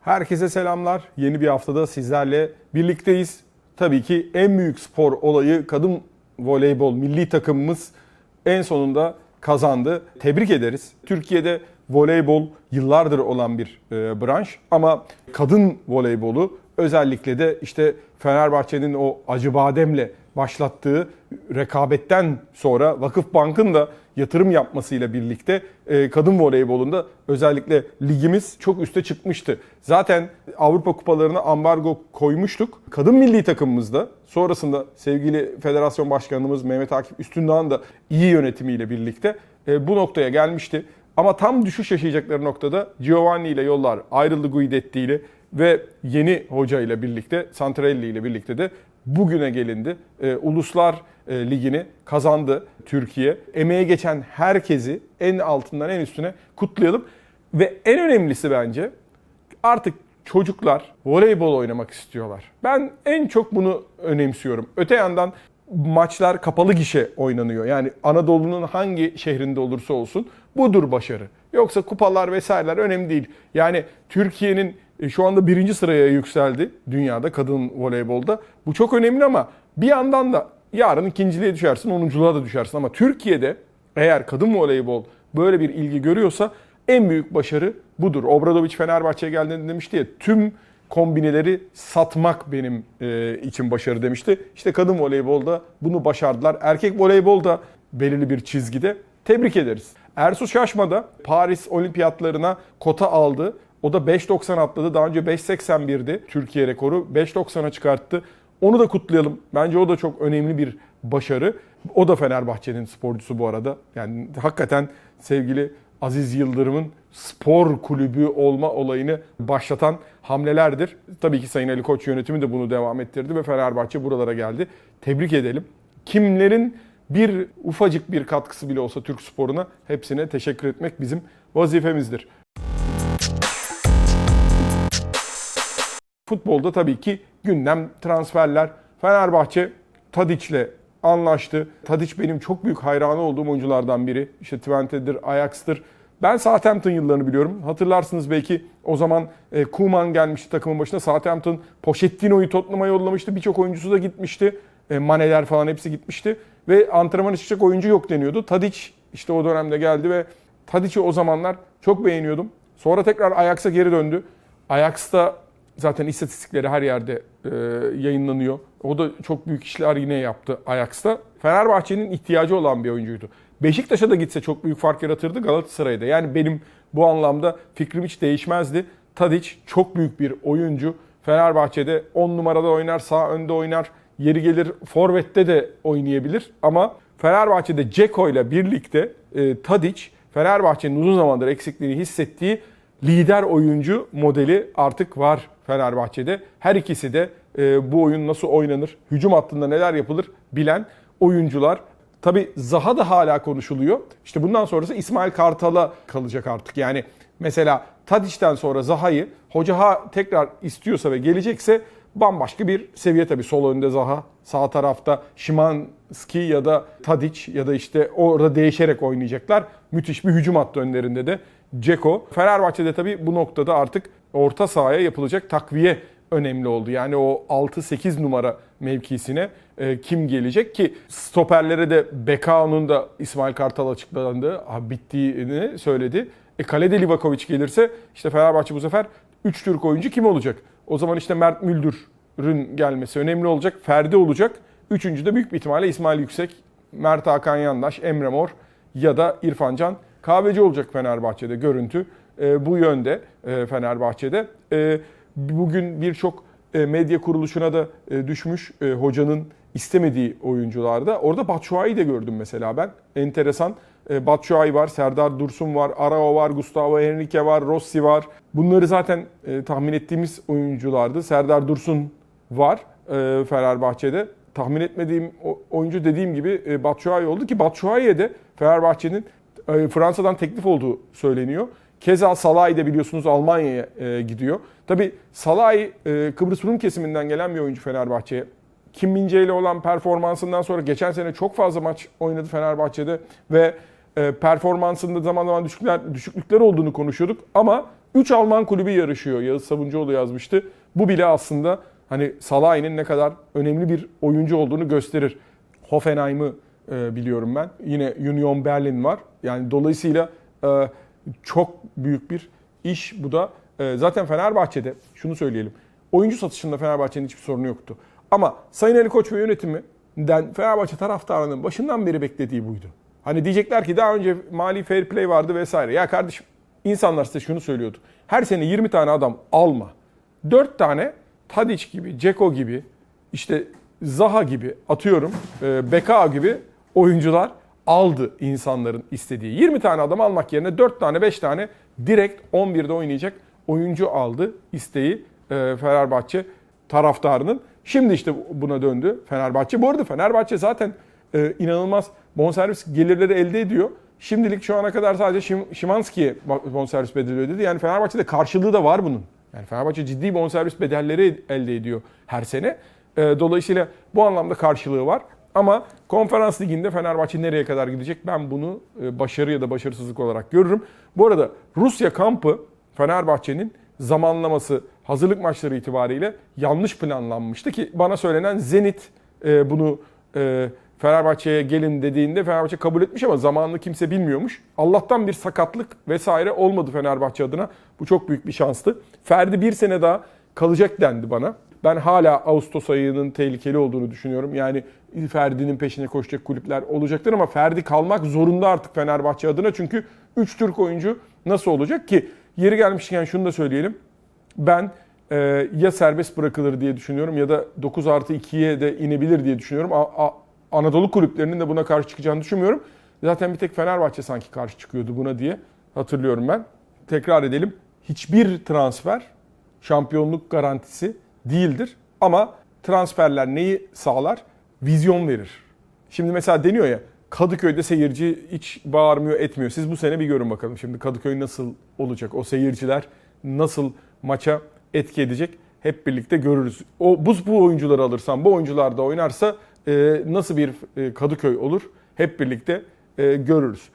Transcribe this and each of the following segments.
Herkese selamlar. Yeni bir haftada sizlerle birlikteyiz. Tabii ki en büyük spor olayı kadın voleybol milli takımımız en sonunda kazandı. Tebrik ederiz. Türkiye'de voleybol yıllardır olan bir e, branş ama kadın voleybolu özellikle de işte Fenerbahçe'nin o acı bademle başlattığı rekabetten sonra Vakıfbank'ın da yatırım yapmasıyla birlikte e, kadın voleybolunda özellikle ligimiz çok üste çıkmıştı. Zaten Avrupa kupalarına ambargo koymuştuk. Kadın milli takımımızda sonrasında sevgili federasyon başkanımız Mehmet Akif Üstündağ'ın da iyi yönetimiyle birlikte e, bu noktaya gelmişti. Ama tam düşüş yaşayacakları noktada Giovanni ile yollar ayrıldı Guidetti ile ve yeni hoca ile birlikte Santarelli ile birlikte de bugüne gelindi. E, Uluslar e, Ligi'ni kazandı Türkiye. Emeğe geçen herkesi en altından en üstüne kutlayalım. Ve en önemlisi bence artık çocuklar voleybol oynamak istiyorlar. Ben en çok bunu önemsiyorum. Öte yandan maçlar kapalı gişe oynanıyor. Yani Anadolu'nun hangi şehrinde olursa olsun budur başarı. Yoksa kupalar vesaireler önemli değil. Yani Türkiye'nin e, şu anda birinci sıraya yükseldi dünyada kadın voleybolda. Bu çok önemli ama bir yandan da yarın ikinciliğe düşersin, onunculuğa da düşersin. Ama Türkiye'de eğer kadın voleybol böyle bir ilgi görüyorsa en büyük başarı budur. Obradoviç Fenerbahçe'ye geldiğinde demişti ya tüm kombineleri satmak benim e, için başarı demişti. İşte kadın voleybolda bunu başardılar. Erkek voleybolda belirli bir çizgide. Tebrik ederiz. Ersu Şaşma da Paris Olimpiyatlarına kota aldı. O da 5.90 atladı. Daha önce 5.81'di Türkiye rekoru. 5.90'a çıkarttı. Onu da kutlayalım. Bence o da çok önemli bir başarı. O da Fenerbahçe'nin sporcusu bu arada. Yani hakikaten sevgili Aziz Yıldırım'ın spor kulübü olma olayını başlatan hamlelerdir. Tabii ki Sayın Ali Koç yönetimi de bunu devam ettirdi ve Fenerbahçe buralara geldi. Tebrik edelim. Kimlerin bir ufacık bir katkısı bile olsa Türk sporuna hepsine teşekkür etmek bizim vazifemizdir. Futbolda tabii ki gündem transferler. Fenerbahçe Tadic'le anlaştı. Tadic benim çok büyük hayranı olduğum oyunculardan biri. İşte Twente'dir, Ajax'tır. Ben Southampton yıllarını biliyorum. Hatırlarsınız belki o zaman e, Koeman gelmişti takımın başına. Southampton Pochettino'yu Tottenham'a yollamıştı. Birçok oyuncusu da gitmişti. E, Maneler falan hepsi gitmişti. Ve antrenmana çıkacak oyuncu yok deniyordu. Tadic işte o dönemde geldi ve Tadic'i o zamanlar çok beğeniyordum. Sonra tekrar Ajax'a geri döndü. Ajax'ta zaten istatistikleri her yerde e, yayınlanıyor. O da çok büyük işler yine yaptı Ajax'ta. Fenerbahçe'nin ihtiyacı olan bir oyuncuydu. Beşiktaş'a da gitse çok büyük fark yaratırdı Galatasaray'da. Yani benim bu anlamda fikrim hiç değişmezdi. Tadic çok büyük bir oyuncu. Fenerbahçe'de 10 numarada oynar, sağ önde oynar. Yeri gelir forvette de oynayabilir. Ama Fenerbahçe'de Ceko ile birlikte e, Tadic Fenerbahçe'nin uzun zamandır eksikliğini hissettiği lider oyuncu modeli artık var Fenerbahçe'de. Her ikisi de e, bu oyun nasıl oynanır, hücum hattında neler yapılır bilen oyuncular. Tabi Zaha da hala konuşuluyor. İşte bundan sonrası İsmail Kartal'a kalacak artık. Yani mesela Tadic'ten sonra Zaha'yı hoca ha tekrar istiyorsa ve gelecekse bambaşka bir seviye tabii. Sol önde Zaha, sağ tarafta Şimanski ya da Tadic ya da işte orada değişerek oynayacaklar. Müthiş bir hücum hattı önlerinde de Ceko. Fenerbahçe'de tabii bu noktada artık orta sahaya yapılacak takviye önemli oldu. Yani o 6-8 numara mevkisine e, kim gelecek ki stoperlere de Bekao'nun da İsmail Kartal açıklandı, ha, bittiğini söyledi. E kalede Livakovic gelirse işte Fenerbahçe bu sefer 3 Türk oyuncu kim olacak? O zaman işte Mert Müldür'ün gelmesi önemli olacak. Ferdi olacak. Üçüncü de büyük bir ihtimalle İsmail Yüksek, Mert Hakan Yandaş, Emre Mor ya da İrfan Can Kahveci olacak Fenerbahçe'de görüntü. E, bu yönde e, Fenerbahçe'de. E, bugün birçok e, medya kuruluşuna da e, düşmüş e, hocanın istemediği oyuncularda. Orada Batshuayi'yi de gördüm mesela ben. Enteresan. E, Batshuayi var, Serdar Dursun var, Arao var, Gustavo Henrique var, Rossi var. Bunları zaten e, tahmin ettiğimiz oyunculardı. Serdar Dursun var e, Fenerbahçe'de. Tahmin etmediğim oyuncu dediğim gibi e, Batshuayi oldu ki Batshuayi'ye de Fenerbahçe'nin Fransa'dan teklif olduğu söyleniyor. Keza Salah'ı da biliyorsunuz Almanya'ya e, gidiyor. Tabi Salah'ı e, Kıbrıs Rum kesiminden gelen bir oyuncu Fenerbahçe'ye. Kim Mince ile olan performansından sonra geçen sene çok fazla maç oynadı Fenerbahçe'de ve e, performansında zaman zaman düşükler, düşüklükler olduğunu konuşuyorduk ama 3 Alman kulübü yarışıyor. Yağız Sabuncuoğlu yazmıştı. Bu bile aslında hani Salah'ın ne kadar önemli bir oyuncu olduğunu gösterir. Hoffenheim'ı e, biliyorum ben. Yine Union Berlin var. Yani dolayısıyla e, çok büyük bir iş bu da. E, zaten Fenerbahçe'de şunu söyleyelim. Oyuncu satışında Fenerbahçe'nin hiçbir sorunu yoktu. Ama Sayın Ali Koç ve yönetiminden Fenerbahçe taraftarının başından beri beklediği buydu. Hani diyecekler ki daha önce mali fair play vardı vesaire. Ya kardeşim insanlar size şunu söylüyordu. Her sene 20 tane adam alma. 4 tane Tadic gibi, Ceko gibi, işte Zaha gibi atıyorum, e, Beka gibi oyuncular aldı insanların istediği. 20 tane adam almak yerine 4 tane 5 tane direkt 11'de oynayacak oyuncu aldı isteği e, Fenerbahçe taraftarının. Şimdi işte buna döndü Fenerbahçe. Bu arada Fenerbahçe zaten e, inanılmaz bonservis gelirleri elde ediyor. Şimdilik şu ana kadar sadece Şim- Şimanski'ye bonservis bedeli ödedi. Yani Fenerbahçe'de karşılığı da var bunun. Yani Fenerbahçe ciddi bonservis bedelleri elde ediyor her sene. E, dolayısıyla bu anlamda karşılığı var. Ama konferans liginde Fenerbahçe nereye kadar gidecek ben bunu e, başarı ya da başarısızlık olarak görürüm. Bu arada Rusya kampı Fenerbahçe'nin zamanlaması hazırlık maçları itibariyle yanlış planlanmıştı ki bana söylenen Zenit e, bunu e, Fenerbahçe'ye gelin dediğinde Fenerbahçe kabul etmiş ama zamanını kimse bilmiyormuş. Allah'tan bir sakatlık vesaire olmadı Fenerbahçe adına. Bu çok büyük bir şanstı. Ferdi bir sene daha kalacak dendi bana. Ben hala Ağustos ayının tehlikeli olduğunu düşünüyorum. Yani Ferdi'nin peşine koşacak kulüpler olacaktır ama Ferdi kalmak zorunda artık Fenerbahçe adına. Çünkü 3 Türk oyuncu nasıl olacak ki? Yeri gelmişken şunu da söyleyelim. Ben e, ya serbest bırakılır diye düşünüyorum ya da 9 artı 2'ye de inebilir diye düşünüyorum. A- A- Anadolu kulüplerinin de buna karşı çıkacağını düşünmüyorum. Zaten bir tek Fenerbahçe sanki karşı çıkıyordu buna diye hatırlıyorum ben. Tekrar edelim. Hiçbir transfer şampiyonluk garantisi değildir. Ama transferler neyi sağlar? Vizyon verir. Şimdi mesela deniyor ya Kadıköy'de seyirci hiç bağırmıyor etmiyor. Siz bu sene bir görün bakalım şimdi Kadıköy nasıl olacak? O seyirciler nasıl maça etki edecek? Hep birlikte görürüz. O bu, bu oyuncuları alırsan, bu oyuncular da oynarsa e, nasıl bir e, Kadıköy olur? Hep birlikte e, görürüz.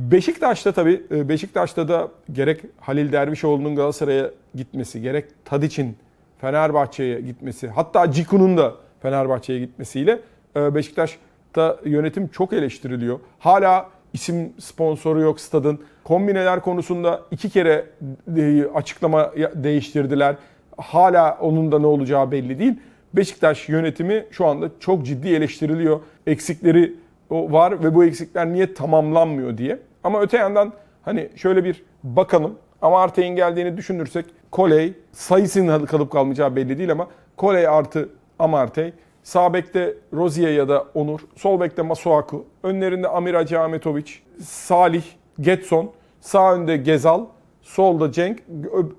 Beşiktaş'ta tabii e, Beşiktaş'ta da gerek Halil Dervişoğlu'nun Galatasaray'a gitmesi, gerek Tadiç'in Fenerbahçe'ye gitmesi, hatta Ciku'nun da Fenerbahçe'ye gitmesiyle e, Beşiktaş'ta yönetim çok eleştiriliyor. Hala isim sponsoru yok stadın. Kombineler konusunda iki kere e, açıklama değiştirdiler. Hala onun da ne olacağı belli değil. Beşiktaş yönetimi şu anda çok ciddi eleştiriliyor. Eksikleri var ve bu eksikler niye tamamlanmıyor diye. Ama öte yandan hani şöyle bir bakalım. Ama Artey'in geldiğini düşünürsek Koley sayısının kalıp kalmayacağı belli değil ama Koley artı Amartey. Sağ bekte Rozier ya da Onur. Sol bekte Masuaku. Önlerinde Amir Hacı Ahmetoviç. Salih, Getson. Sağ önde Gezal. Solda Cenk,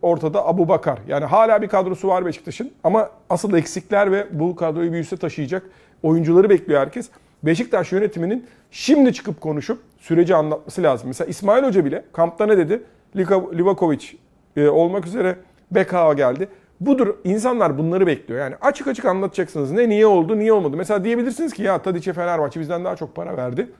ortada Abu Bakar. Yani hala bir kadrosu var Beşiktaş'ın. Ama asıl eksikler ve bu kadroyu bir üste taşıyacak oyuncuları bekliyor herkes. Beşiktaş yönetiminin şimdi çıkıp konuşup süreci anlatması lazım. Mesela İsmail Hoca bile kampta ne dedi? Livakovic e, olmak üzere Beka geldi. Budur. İnsanlar bunları bekliyor. Yani açık açık anlatacaksınız. Ne niye oldu, niye olmadı. Mesela diyebilirsiniz ki ya Tadiç'e Fenerbahçe bizden daha çok para verdi.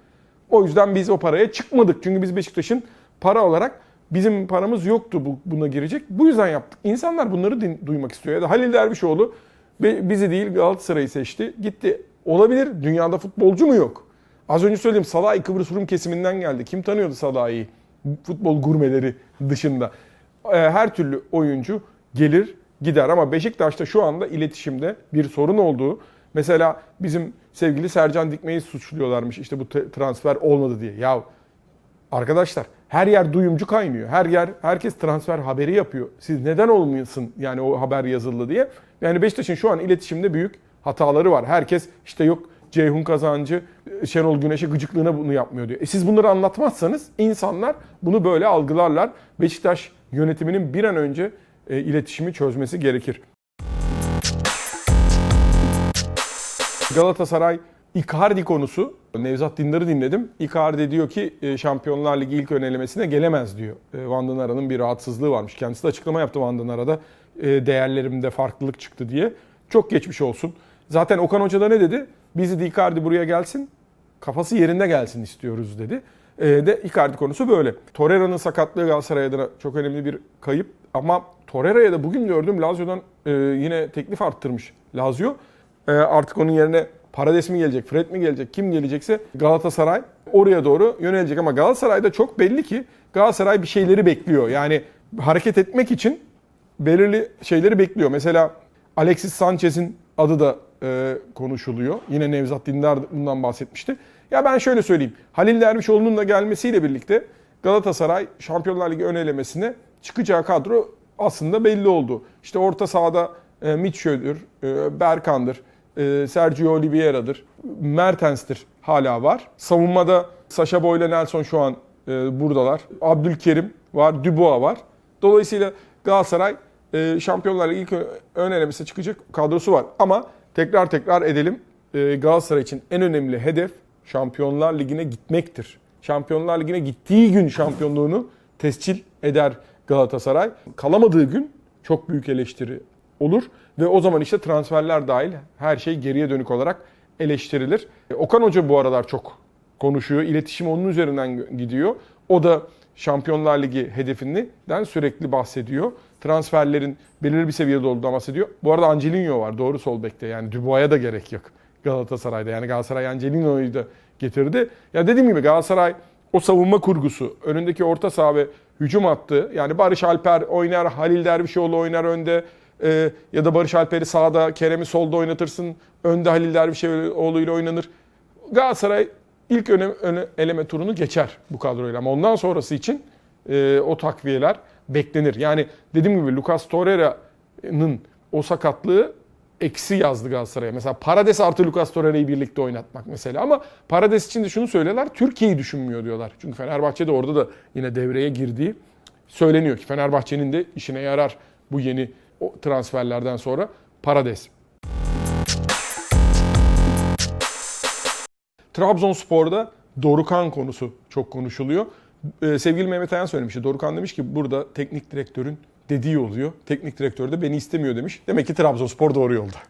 O yüzden biz o paraya çıkmadık. Çünkü biz Beşiktaş'ın para olarak bizim paramız yoktu bu, buna girecek. Bu yüzden yaptık. İnsanlar bunları din- duymak istiyor. Ya da Halil Dervişoğlu bizi değil Galatasaray'ı seçti. Gitti. Olabilir. Dünyada futbolcu mu yok? Az önce söylediğim Salah'ı Kıbrıs Rum kesiminden geldi. Kim tanıyordu Salah'ı? Futbol gurmeleri dışında. Ee, Her türlü oyuncu gelir gider ama Beşiktaş'ta şu anda iletişimde bir sorun olduğu mesela bizim sevgili Sercan Dikme'yi suçluyorlarmış işte bu transfer olmadı diye. Ya arkadaşlar her yer duyumcu kaynıyor. Her yer herkes transfer haberi yapıyor. Siz neden olmuyorsun yani o haber yazıldı diye. Yani Beşiktaş'ın şu an iletişimde büyük hataları var. Herkes işte yok Ceyhun Kazancı, Şenol Güneş'e gıcıklığına bunu yapmıyor diyor. E siz bunları anlatmazsanız insanlar bunu böyle algılarlar. Beşiktaş yönetiminin bir an önce e, iletişimi çözmesi gerekir. Galatasaray Icardi konusu. Nevzat Dindar'ı dinledim. Icardi diyor ki e, Şampiyonlar Ligi ilk ön elemesine gelemez diyor. E, Van Danara'nın bir rahatsızlığı varmış. Kendisi de açıklama yaptı Van Danara'da. E, Değerlerimde farklılık çıktı diye. Çok geçmiş olsun. Zaten Okan Hoca da ne dedi? Bizi de Icardi buraya gelsin, kafası yerinde gelsin istiyoruz dedi. Ee, de Icardi konusu böyle. Torreira'nın sakatlığı Galatasaray adına çok önemli bir kayıp. Ama Torreira'ya da bugün gördüm Lazio'dan e, yine teklif arttırmış Lazio. E, artık onun yerine Parades mi gelecek, Fred mi gelecek, kim gelecekse Galatasaray oraya doğru yönelecek. Ama Galatasaray'da çok belli ki Galatasaray bir şeyleri bekliyor. Yani hareket etmek için belirli şeyleri bekliyor. Mesela Alexis Sanchez'in adı da e, konuşuluyor. Yine Nevzat Dindar bundan bahsetmişti. Ya ben şöyle söyleyeyim. Halil Dervişoğlu'nun da gelmesiyle birlikte Galatasaray Şampiyonlar Ligi ön elemesine çıkacağı kadro aslında belli oldu. İşte orta sahada e, Mitchell'dür, e, Berkan'dır, e, Sergio Oliveira'dır, Mertens'tir hala var. Savunmada Sasha Boy Nelson şu an e, buradalar. Abdülkerim var, Dubois var. Dolayısıyla Galatasaray e, Şampiyonlar Ligi ilk ön elemesine çıkacak kadrosu var. Ama tekrar tekrar edelim. E, Galatasaray için en önemli hedef Şampiyonlar Ligi'ne gitmektir. Şampiyonlar Ligi'ne gittiği gün şampiyonluğunu tescil eder Galatasaray. Kalamadığı gün çok büyük eleştiri olur ve o zaman işte transferler dahil her şey geriye dönük olarak eleştirilir. Okan Hoca bu aralar çok konuşuyor. İletişim onun üzerinden gidiyor. O da Şampiyonlar Ligi hedefinden sürekli bahsediyor. Transferlerin belirli bir seviyede olduğundan bahsediyor. Bu arada Angelino var doğru sol bekte. Yani Dubois'a da gerek yok Galatasaray'da. Yani Galatasaray Angelino'yu da getirdi. Ya dediğim gibi Galatasaray o savunma kurgusu, önündeki orta saha ve hücum hattı. Yani Barış Alper oynar, Halil Dervişoğlu oynar önde. Ee, ya da Barış Alper'i sağda, Kerem'i solda oynatırsın. Önde Halil Dervişoğlu ile oynanır. Galatasaray ilk öne, öne, eleme turunu geçer bu kadroyla. Ama ondan sonrası için e, o takviyeler beklenir. Yani dediğim gibi Lucas Torreira'nın o sakatlığı eksi yazdı Galatasaray'a. Mesela Parades artı Lucas Torreira'yı birlikte oynatmak mesela. Ama Parades için de şunu söylüyorlar. Türkiye'yi düşünmüyor diyorlar. Çünkü Fenerbahçe de orada da yine devreye girdiği söyleniyor ki Fenerbahçe'nin de işine yarar bu yeni transferlerden sonra Parades. Trabzonspor'da Dorukan konusu çok konuşuluyor. Ee, sevgili Mehmet Ayan söylemişti. Dorukan demiş ki burada teknik direktörün dediği oluyor. Teknik direktör de beni istemiyor demiş. Demek ki Trabzonspor doğru yolda.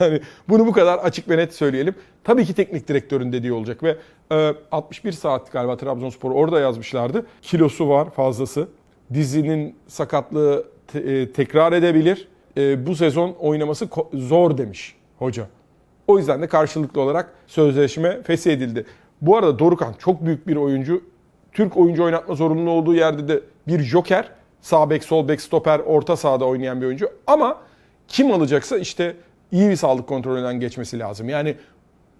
Yani bunu bu kadar açık ve net söyleyelim. Tabii ki teknik direktörün dediği olacak ve e, 61 saat galiba Trabzonspor orada yazmışlardı. Kilosu var fazlası. Dizinin sakatlığı te- e, tekrar edebilir. E, bu sezon oynaması zor demiş hoca. O yüzden de karşılıklı olarak sözleşme feshedildi. Bu arada Dorukan çok büyük bir oyuncu. Türk oyuncu oynatma zorunlu olduğu yerde de bir joker. Sağ bek, sol bek, stoper, orta sahada oynayan bir oyuncu. Ama kim alacaksa işte iyi bir sağlık kontrolünden geçmesi lazım. Yani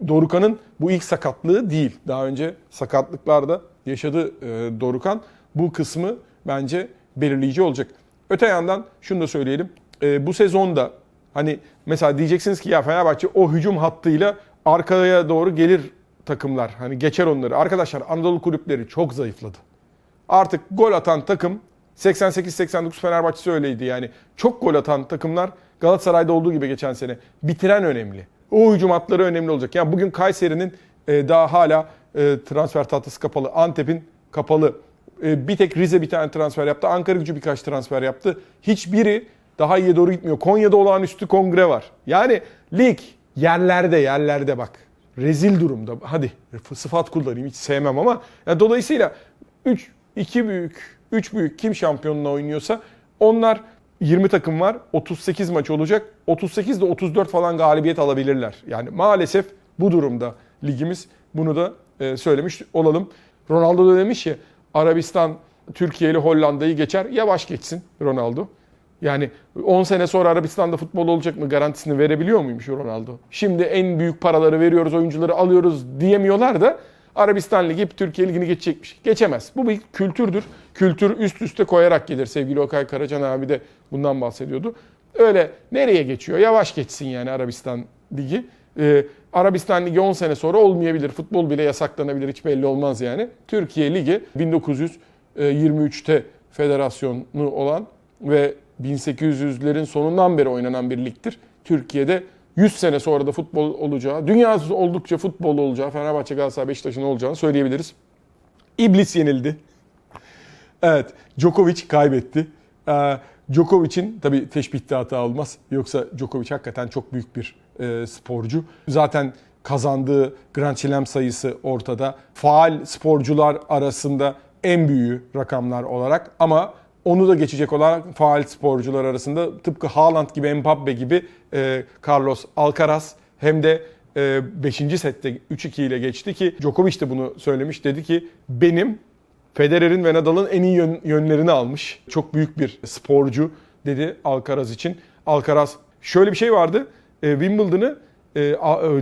Dorukan'ın bu ilk sakatlığı değil. Daha önce sakatlıklarda yaşadı e, Dorukan. Bu kısmı bence belirleyici olacak. Öte yandan şunu da söyleyelim. E, bu sezonda hani mesela diyeceksiniz ki ya Fenerbahçe o hücum hattıyla arkaya doğru gelir takımlar. Hani geçer onları. Arkadaşlar Anadolu kulüpleri çok zayıfladı. Artık gol atan takım 88-89 Fenerbahçe'si öyleydi yani. Çok gol atan takımlar Galatasaray'da olduğu gibi geçen sene. Bitiren önemli. O hücum hatları önemli olacak. Yani bugün Kayseri'nin e, daha hala e, transfer tahtası kapalı. Antep'in kapalı. E, bir tek Rize bir tane transfer yaptı. Ankara gücü birkaç transfer yaptı. Hiçbiri daha iyiye doğru gitmiyor. Konya'da olağanüstü kongre var. Yani lig yerlerde yerlerde bak. Rezil durumda. Hadi sıfat kullanayım hiç sevmem ama. Yani dolayısıyla 3 2 büyük, 3 büyük kim şampiyonluğuna oynuyorsa onlar 20 takım var. 38 maç olacak. 38 de 34 falan galibiyet alabilirler. Yani maalesef bu durumda ligimiz. Bunu da e, söylemiş olalım. Ronaldo da demiş ya Arabistan Türkiye ile Hollanda'yı geçer. Yavaş geçsin Ronaldo. Yani 10 sene sonra Arabistan'da futbol olacak mı garantisini verebiliyor muymuş Ronaldo? Şimdi en büyük paraları veriyoruz, oyuncuları alıyoruz diyemiyorlar da Arabistan Ligi Türkiye Ligi'ni geçecekmiş. Geçemez. Bu bir kültürdür. Kültür üst üste koyarak gelir. Sevgili Okay Karacan abi de bundan bahsediyordu. Öyle nereye geçiyor? Yavaş geçsin yani Arabistan Ligi. Ee, Arabistan Ligi 10 sene sonra olmayabilir. Futbol bile yasaklanabilir. Hiç belli olmaz yani. Türkiye Ligi 1923'te federasyonu olan ve 1800'lerin sonundan beri oynanan bir ligdir. Türkiye'de 100 sene sonra da futbol olacağı, dünya oldukça futbol olacağı, Fenerbahçe, Galatasaray, Beşiktaş'ın olacağını söyleyebiliriz. İblis yenildi. Evet, Djokovic kaybetti. Ee, Djokovic'in tabii teşbihte hata olmaz. Yoksa Djokovic hakikaten çok büyük bir e, sporcu. Zaten Kazandığı Grand Slam sayısı ortada. Faal sporcular arasında en büyüğü rakamlar olarak ama onu da geçecek olan faal sporcular arasında tıpkı Haaland gibi, Mbappe gibi e, Carlos Alcaraz hem de 5. sette 3-2 ile geçti ki Djokovic de bunu söylemiş. Dedi ki benim Federer'in ve Nadal'ın en iyi yön- yönlerini almış. Çok büyük bir sporcu dedi Alcaraz için. Alcaraz şöyle bir şey vardı. E, Wimbledon'ı e, e,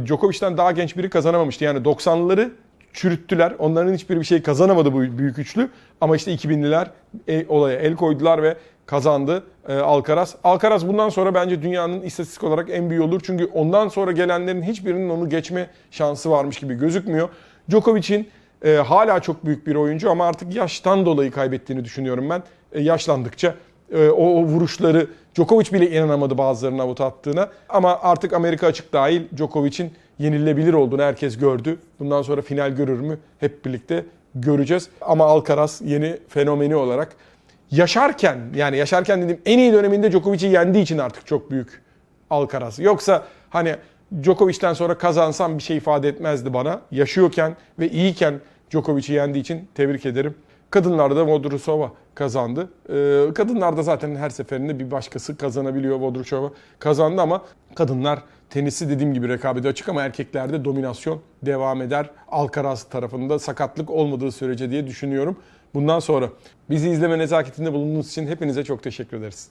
Djokovic'ten daha genç biri kazanamamıştı. Yani 90'lıları çürüttüler. Onların hiçbir bir şey kazanamadı bu büyük üçlü. Ama işte 2000'liler e, olaya el koydular ve kazandı e, Alcaraz. Alcaraz bundan sonra bence dünyanın istatistik olarak en büyüğü olur. Çünkü ondan sonra gelenlerin hiçbirinin onu geçme şansı varmış gibi gözükmüyor. Djokovic'in e, hala çok büyük bir oyuncu ama artık yaştan dolayı kaybettiğini düşünüyorum ben. E, yaşlandıkça e, o, o vuruşları Djokovic bile inanamadı bazılarının avuta attığına. Ama artık Amerika açık dahil Djokovic'in yenilebilir olduğunu herkes gördü. Bundan sonra final görür mü hep birlikte göreceğiz. Ama Alcaraz yeni fenomeni olarak yaşarken yani yaşarken dediğim en iyi döneminde Djokovic'i yendiği için artık çok büyük Alcaraz. Yoksa hani Djokovic'ten sonra kazansam bir şey ifade etmezdi bana. Yaşıyorken ve iyiyken Djokovic'i yendiği için tebrik ederim. Kadınlarda Vodrusova kazandı. Ee, kadınlarda zaten her seferinde bir başkası kazanabiliyor. Vodrusova kazandı ama kadınlar tenisi dediğim gibi rekabeti açık ama erkeklerde dominasyon devam eder. Alcaraz tarafında sakatlık olmadığı sürece diye düşünüyorum. Bundan sonra bizi izleme nezaketinde bulunduğunuz için hepinize çok teşekkür ederiz.